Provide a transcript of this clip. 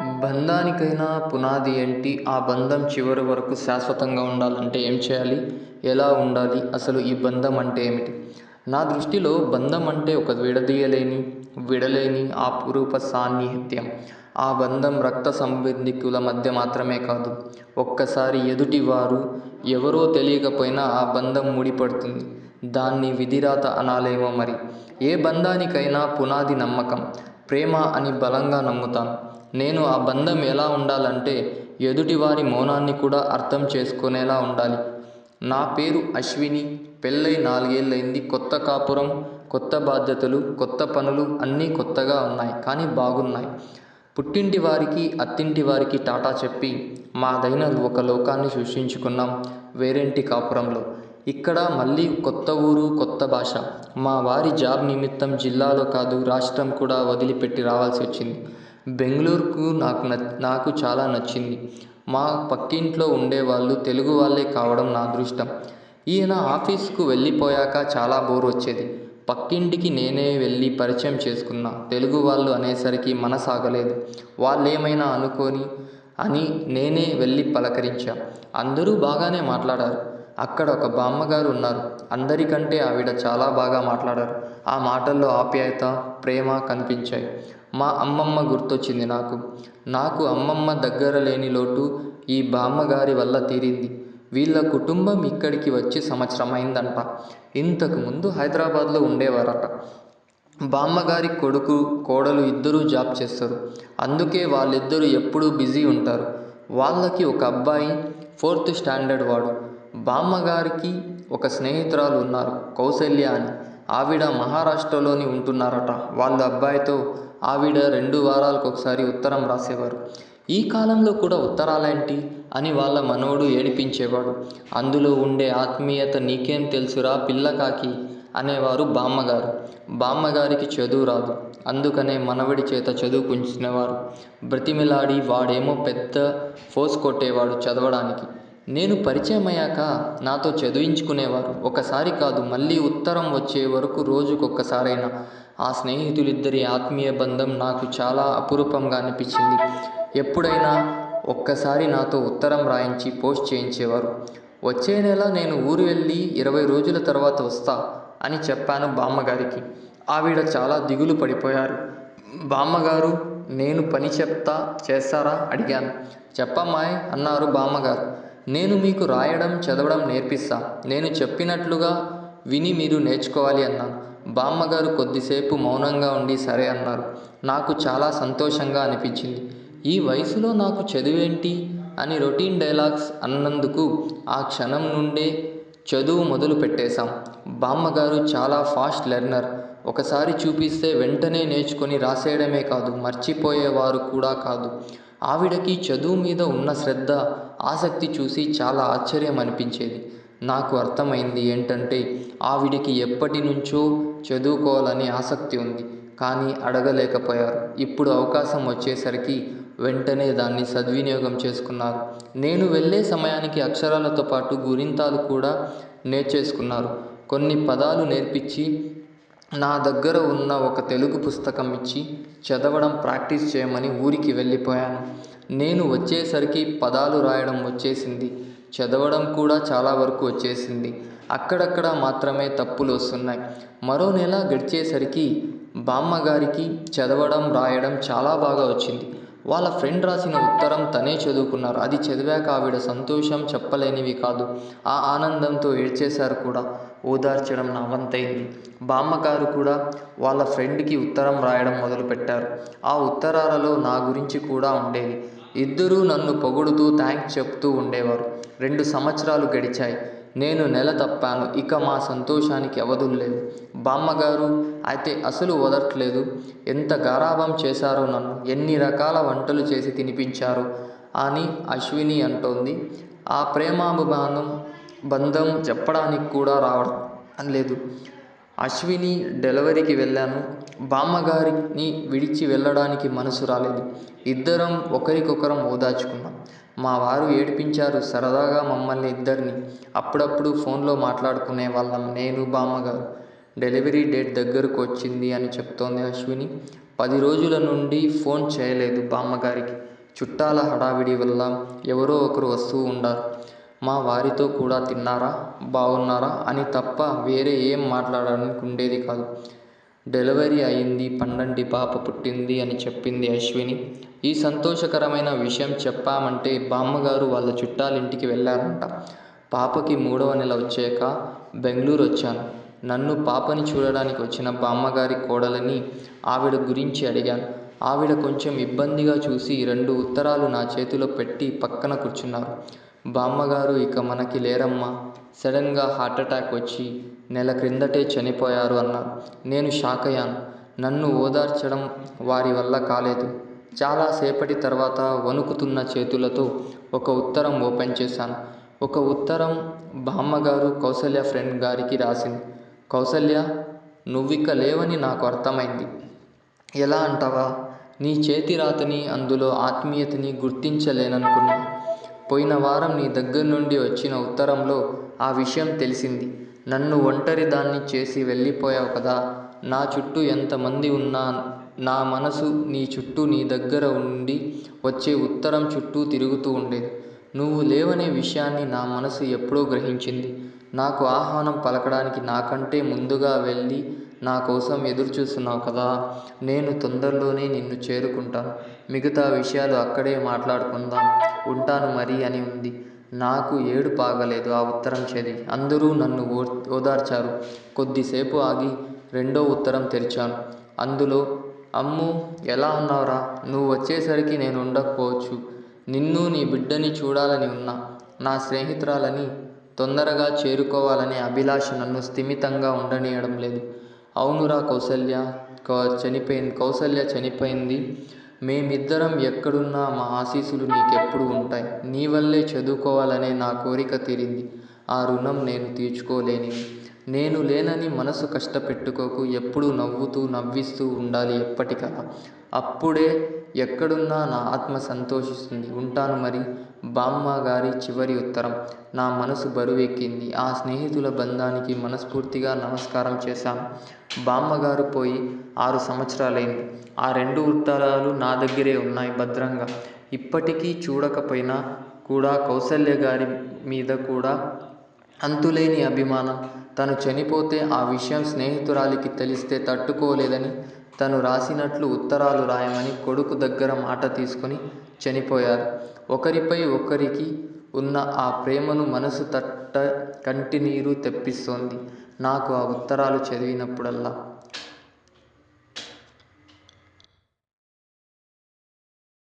బంధానికైనా పునాది ఏంటి? ఆ బంధం చివరి వరకు శాశ్వతంగా ఉండాలంటే ఏం చేయాలి? ఎలా ఉండాలి? అసలు ఈ బంధం అంటే ఏమిటి? నా దృష్టిలో బంధం అంటే ఒక విడదీయలేని విడలేని అపురూప సాన్నిహిత్యం. ఆ బంధం రక్త సంబంధికుల మధ్య మాత్రమే కాదు ఒక్కసారి ఎదుటివారు ఎవరో తెలియకపోయినా ఆ బంధం ముడిపడుతుంది. దాన్ని విధిరాత అనాలేమో మరి. ఏ బంధానికైనా పునాది నమ్మకం. ప్రేమ అని బలంగా నమ్ముతాను నేను ఆ బంధం ఎలా ఉండాలంటే ఎదుటివారి మౌనాన్ని కూడా అర్థం చేసుకునేలా ఉండాలి. నా పేరు అశ్విని పెళ్ళై నాలుగేళ్ళైంది కొత్త కాపురం కొత్త బాధ్యతలు కొత్త పనులు అన్నీ కొత్తగా ఉన్నాయి కానీ బాగున్నాయి. పుట్టింటి వారికి అత్తింటి వారికి టాటా చెప్పి మాదైన ఒక లోకాన్ని సృష్టించుకున్నాం వేరేంటి కాపురంలో? ఇక్కడ మళ్ళీ కొత్త ఊరు కొత్త భాష. మా వారి జాబ్ నిమిత్తం జిల్లాలో కాదు రాష్ట్రం కూడా వదిలిపెట్టి రావాల్సి వచ్చింది. బెంగళూరుకు నాకు న నాకు చాలా నచ్చింది. మా పక్కింట్లో ఉండేవాళ్ళు తెలుగు వాళ్ళే కావడం నా అదృష్టం. ఈయన ఆఫీస్కు వెళ్ళిపోయాక చాలా బోర్ వచ్చేది. పక్కింటికి నేనే వెళ్ళి పరిచయం చేసుకున్నా. తెలుగు వాళ్ళు అనేసరికి మనసాగలేదు. వాళ్ళేమైనా అనుకొని అని నేనే వెళ్ళి పలకరించా. అందరూ బాగానే మాట్లాడారు. అక్కడ ఒక బామ్మగారు ఉన్నారు. అందరికంటే ఆవిడ చాలా బాగా మాట్లాడారు. ఆ మాటల్లో ఆప్యాయత ప్రేమ కనిపించాయి. మా అమ్మమ్మ గుర్తొచ్చింది నాకు. నాకు అమ్మమ్మ దగ్గర లేని లోటు ఈ బామ్మగారి వల్ల తీరింది. వీళ్ళ కుటుంబం ఇక్కడికి వచ్చి సంవత్సరం అయిందంట ఇంతకు ముందు హైదరాబాద్లో ఉండేవారట. బామ్మగారి కొడుకు కోడలు ఇద్దరూ జాబ్ చేస్తారు. అందుకే వాళ్ళిద్దరూ ఎప్పుడూ బిజీ ఉంటారు. వాళ్ళకి ఒక అబ్బాయి ఫోర్త్ స్టాండర్డ్ వాడు. బామ్మగారికి ఒక స్నేహితురాలు ఉన్నారు కౌసల్య అని. ఆవిడ మహారాష్ట్రలోని ఉంటున్నారట. వాళ్ళ అబ్బాయితో ఆవిడ రెండు వారాలకు ఒకసారి ఉత్తరం రాసేవారు. ఈ కాలంలో కూడా ఉత్తరాలేంటి అని వాళ్ళ మనవడు ఏడిపించేవాడు. అందులో ఉండే ఆత్మీయత నీకేం తెలుసురా పిల్లకాకి అనేవారు బామ్మగారు. బామ్మగారికి చదువు రాదు. అందుకనే మనవడి చేత చదువుకుంచినవారు బ్రతిమిలాడి వాడేమో పెద్ద ఫోర్స్ కొట్టేవాడు చదవడానికి. నేను పరిచయం అయ్యాక నాతో చదివించుకునేవారు. ఒకసారి కాదు మళ్ళీ ఉత్తరం వచ్చే వరకు రోజుకొక్కసారైనా. ఆ స్నేహితులిద్దరి ఆత్మీయ బంధం నాకు చాలా అపురూపంగా అనిపించింది. ఎప్పుడైనా ఒక్కసారి నాతో ఉత్తరం రాయించి పోస్ట్ చేయించేవారు. వచ్చే నెల నేను ఊరు వెళ్ళి ఇరవై రోజుల తర్వాత వస్తా అని చెప్పాను బామ్మగారికి. ఆవిడ చాలా దిగులు పడిపోయారు. బామ్మగారు నేను పని చెప్తా చేస్తారా? అడిగాను. చెప్పమ్మాయ్ అన్నారు బామ్మగారు. నేను మీకు రాయడం చదవడం నేర్పిస్తా. నేను చెప్పినట్లుగా విని మీరు నేర్చుకోవాలి అన్నాను బామ్మగారు కొద్దిసేపు మౌనంగా ఉండి సరే అన్నారు. నాకు చాలా సంతోషంగా అనిపించింది. ఈ వయసులో నాకు చదువేంటి? అని రొటీన్ డైలాగ్స్ అన్నందుకు ఆ క్షణం నుండే చదువు మొదలు పెట్టేశాం. బామ్మగారు చాలా ఫాస్ట్ లెర్నర్. ఒకసారి చూపిస్తే వెంటనే నేర్చుకొని రాసేయడమే కాదు మర్చిపోయేవారు కూడా కాదు. ఆవిడకి చదువు మీద ఉన్న శ్రద్ధ ఆసక్తి చూసి చాలా ఆశ్చర్యం అనిపించేది. నాకు అర్థమైంది ఏంటంటే ఆవిడకి ఎప్పటి నుంచో చదువుకోవాలని ఆసక్తి ఉంది. కానీ అడగలేకపోయారు. ఇప్పుడు అవకాశం వచ్చేసరికి వెంటనే దాన్ని సద్వినియోగం చేసుకున్నారు. నేను వెళ్ళే సమయానికి అక్షరాలతో పాటు గురింతాలు కూడా నేర్చేసుకున్నారు. కొన్ని పదాలు నేర్పించి నా దగ్గర ఉన్న ఒక తెలుగు పుస్తకం ఇచ్చి చదవడం ప్రాక్టీస్ చేయమని ఊరికి వెళ్ళిపోయాను. నేను వచ్చేసరికి పదాలు రాయడం వచ్చేసింది. చదవడం కూడా చాలా వరకు వచ్చేసింది. అక్కడక్కడ మాత్రమే తప్పులు వస్తున్నాయి. మరో నెల గడిచేసరికి బామ్మగారికి చదవడం రాయడం చాలా బాగా వచ్చింది. వాళ్ళ ఫ్రెండ్ రాసిన ఉత్తరం తనే చదువుకున్నారు. అది చదివాక ఆవిడ సంతోషం చెప్పలేనివి కాదు. ఆ ఆనందంతో ఏడ్చేశారు కూడా. ఓదార్చడం నా వంతైంది బామ్మగారు కూడా వాళ్ళ ఫ్రెండ్కి ఉత్తరం రాయడం మొదలుపెట్టారు. ఆ ఉత్తరాలలో నా గురించి కూడా ఉండేది ఇద్దరూ నన్ను పొగుడుతూ థ్యాంక్స్ చెప్తూ ఉండేవారు. రెండు సంవత్సరాలు గడిచాయి. నేను నెల తప్పాను ఇక మా సంతోషానికి అవధులు లేవు. బామ్మగారు అయితే అసలు వదట్లేదు. ఎంత గారాబం చేశారో నన్ను ఎన్ని రకాల వంటలు చేసి తినిపించారు అని అశ్విని అంటోంది. ఆ ప్రేమాభిమానం బంధం చెప్పడానికి కూడా రావడం లేదు. అశ్విని డెలివరీకి వెళ్ళాను. బామ్మగారిని విడిచి వెళ్ళడానికి మనసు రాలేదు. ఇద్దరం ఒకరికొకరం ఓదార్చుకున్నాం. మా వారు ఏడిపించారు సరదాగా మమ్మల్ని ఇద్దరిని. అప్పుడప్పుడు ఫోన్లో మాట్లాడుకునే వాళ్ళం నేను బామ్మగారు. డెలివరీ డేట్ దగ్గరకు వచ్చింది అని చెప్తోంది అశ్విని. పది రోజుల నుండి ఫోన్ చేయలేదు బామ్మగారికి. చుట్టాల హడావిడి వల్ల ఎవరో ఒకరు వస్తూ ఉండారు. మా వారితో కూడా తిన్నారా? బాగున్నారా అని తప్ప వేరే ఏం మాట్లాడడానికి ఉండేది కాదు. డెలివరీ అయింది పండంటి పాప పుట్టింది అని చెప్పింది అశ్విని. ఈ సంతోషకరమైన విషయం చెప్పామంటే బామ్మగారు వాళ్ళ చుట్టాలింటికి వెళ్ళారంట. పాపకి మూడవ నెల వచ్చాక బెంగళూరు వచ్చాను. నన్ను పాపని చూడడానికి వచ్చిన బామ్మగారి కోడలని ఆవిడ గురించి అడిగాను. ఆవిడ కొంచెం ఇబ్బందిగా చూసి రెండు ఉత్తరాలు నా చేతిలో పెట్టి పక్కన కూర్చున్నారు. బామ్మగారు ఇక మనకి లేరమ్మా. సడన్గా హార్ట్అటాక్ వచ్చి నెల క్రిందటే చనిపోయారు అన్నారు నేను షాక్ అయ్యాను. నన్ను ఓదార్చడం వారి వల్ల కాలేదు. చాలాసేపటి తర్వాత వణుకుతున్న చేతులతో ఒక ఉత్తరం ఓపెన్ చేశాను. ఒక ఉత్తరం బామ్మగారు కౌసల్య ఫ్రెండ్ గారికి రాసింది. కౌసల్య నువ్విక లేవని నాకు అర్థమైంది. ఎలా అంటావా? నీ చేతి రాతని అందులో ఆత్మీయతని గుర్తించలేననుకున్నా. పోయిన వారం నీ దగ్గర నుండి వచ్చిన ఉత్తరంలో ఆ విషయం తెలిసింది. నన్ను ఒంటరి దాన్ని చేసి వెళ్ళిపోయావు కదా. నా చుట్టూ ఎంతమంది ఉన్నా నా మనసు నీ చుట్టూ నీ దగ్గర ఉండి వచ్చే ఉత్తరం చుట్టూ తిరుగుతూ ఉండేది. నువ్వు లేవనే విషయాన్ని నా మనసు ఎప్పుడో గ్రహించింది. నాకు ఆహ్వానం పలకడానికి నాకంటే ముందుగా వెళ్ళి నా కోసం ఎదురుచూస్తున్నావు కదా నేను తొందరలోనే నిన్ను చేరుకుంటాను మిగతా విషయాలు అక్కడే మాట్లాడుకుందాం. ఉంటాను మరి అని ఉంది. నాకు ఏడు పాగలేదు ఆ ఉత్తరం చదివి అందరూ నన్ను ఓ ఓదార్చారు. కొద్దిసేపు ఆగి రెండో ఉత్తరం తెరిచాను. అందులో అమ్ము ఎలా ఉన్నావురా? నువ్వు వచ్చేసరికి నేను ఉండకపోవచ్చు. నిన్ను నీ బిడ్డని చూడాలని ఉన్నా. నా స్నేహితురాలని తొందరగా చేరుకోవాలనే అభిలాష నన్ను స్థిమితంగా ఉండనీయడం లేదు. అవునురా కౌసల్య. చనిపోయింది కౌసల్య చనిపోయింది. మేమిద్దరం ఎక్కడున్నా మా ఆశీస్సులు నీకెప్పుడు ఉంటాయి. నీ వల్లే చదువుకోవాలనే నా కోరిక తీరింది. ఆ రుణం నేను తీర్చుకోలేనిది నేను లేనని మనసు కష్టపెట్టుకోకు ఎప్పుడు నవ్వుతూ నవ్విస్తూ ఉండాలి ఎప్పటికలా. అప్పుడే ఎక్కడున్నా నా ఆత్మ సంతోషిస్తుంది. ఉంటాను మరి బామ్మ గారి చివరి ఉత్తరం. నా మనసు బరువెక్కింది. ఆ స్నేహితుల బంధానికి మనస్ఫూర్తిగా నమస్కారం చేశాను బామ్మగారు పోయి ఆరు సంవత్సరాలైంది. ఆ రెండు ఉత్తరాలు నా దగ్గరే ఉన్నాయి భద్రంగా. ఇప్పటికీ చూడకపోయినా కూడా కౌసల్య గారి మీద కూడా అంతులేని అభిమానం. తను చనిపోతే ఆ విషయం స్నేహితురాలికి తెలిస్తే తట్టుకోలేదని తను రాసినట్లు ఉత్తరాలు రాయమని కొడుకు దగ్గర మాట తీసుకొని చనిపోయారు. ఒకరిపై ఒకరికి ఉన్న ఆ ప్రేమను మనసు తట్ట కంటినీరు తెప్పిస్తోంది. నాకు ఆ ఉత్తరాలు చదివినప్పుడల్లా